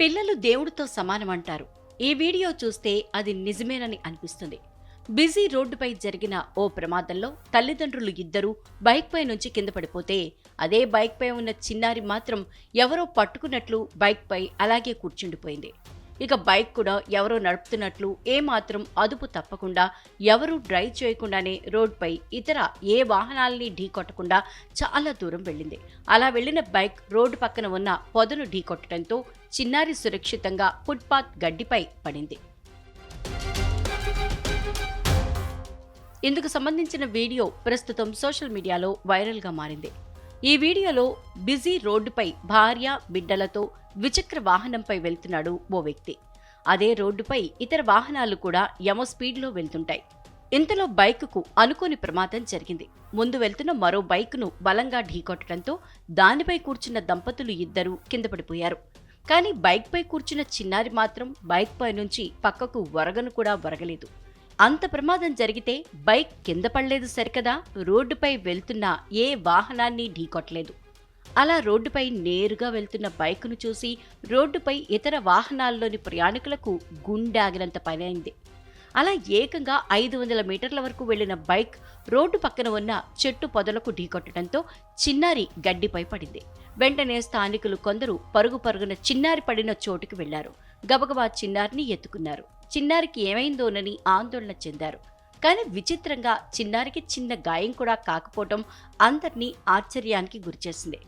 పిల్లలు దేవుడితో సమానం అంటారు ఈ వీడియో చూస్తే అది నిజమేనని అనిపిస్తుంది. బిజీ రోడ్డుపై జరిగిన ఓ ప్రమాదంలో తల్లిదండ్రులు ఇద్దరూ బైక్పై నుంచి కింద పడిపోతే అదే బైక్పై ఉన్న చిన్నారి మాత్రం ఎవరో పట్టుకున్నట్లు బైక్పై అలాగే కూర్చుండిపోయింది. ఇక బైక్ కూడా ఎవరో నడుపుతున్నట్లు ఏమాత్రం అదుపు తప్పకుండా ఎవరూ డ్రైవ్ చేయకుండానే రోడ్పై ఇతర ఏ వాహనాల్ని ఢీకొట్టకుండా చాలా దూరం వెళ్ళింది. అలా వెళ్ళిన బైక్ రోడ్డు పక్కన ఉన్న పొదను ఢీకొట్టడంతో చిన్నారి సురక్షితంగా ఫుట్పాత్ గడ్డిపై పడింది. ఇందుకు సంబంధించిన వీడియో ప్రస్తుతం సోషల్ మీడియాలో వైరల్గా మారింది. ఈ వీడియోలో బిజీ రోడ్డుపై భార్య బిడ్డలతో ద్విచక్ర వాహనంపై వెళ్తున్నాడు ఓ వ్యక్తి. అదే రోడ్డుపై ఇతర వాహనాలు కూడా యమ స్పీడ్లో వెళ్తుంటాయి. ఇంతలో బైకుకు అనుకోని ప్రమాదం జరిగింది. ముందు వెళ్తున్న మరో బైకును బలంగా ఢీకొట్టడంతో దానిపై కూర్చున్న దంపతులు ఇద్దరూ కింద పడిపోయారు. కానీ బైక్పై కూర్చున్న చిన్నారి మాత్రం బైక్పై నుంచి పక్కకు వరగను కూడా వరగలేదు. అంత ప్రమాదం జరిగితే బైక్ కింద పడలేదు సరికదా? రోడ్డుపై వెళ్తున్న ఏ వాహనాన్ని ఢీకొట్టలేదు. అలా రోడ్డుపై నేరుగా వెళ్తున్న బైకును చూసి రోడ్డుపై ఇతర వాహనాల్లోని ప్రయాణికులకు గుండాగినంత పనైంది. అలా ఏకంగా ఐదు వందల మీటర్ల వరకు వెళ్ళిన బైక్ రోడ్డు పక్కన ఉన్న చెట్టు పొదలకు ఢీకొట్టడంతో చిన్నారి గడ్డిపై పడింది. వెంటనే స్థానికులు కొందరు పరుగు పరుగున చిన్నారి పడిన చోటుకి వెళ్ళారు. గబగబా చిన్నారిని ఎత్తుకున్నారు. చిన్నారికి ఏమైందోనని ఆందోళన చెందారు. కానీ విచిత్రంగా చిన్నారికి చిన్న గాయం కూడా కాకపోవటం అందరినీ ఆశ్చర్యానికి గురిచేసింది.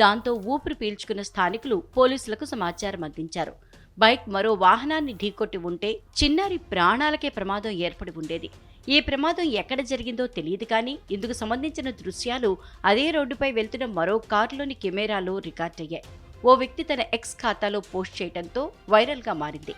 దాంతో ఊపిరి పీల్చుకున్న స్థానికులు పోలీసులకు సమాచారం అందించారు. బైక్ మరో వాహనాన్ని ఢీకొట్టి ఉంటే చిన్నారి ప్రాణాలకే ప్రమాదం ఏర్పడి ఉండేది. ఈ ప్రమాదం ఎక్కడ జరిగిందో తెలియదు కానీ ఇందుకు సంబంధించిన దృశ్యాలు అదే రోడ్డుపై వెళ్తున్న మరో కారులోని కెమెరాలో రికార్డ్ అయ్యాయి ఓ వ్యక్తి తన ఎక్స్ ఖాతాలో పోస్ట్ చేయడంతో వైరల్గా మారింది.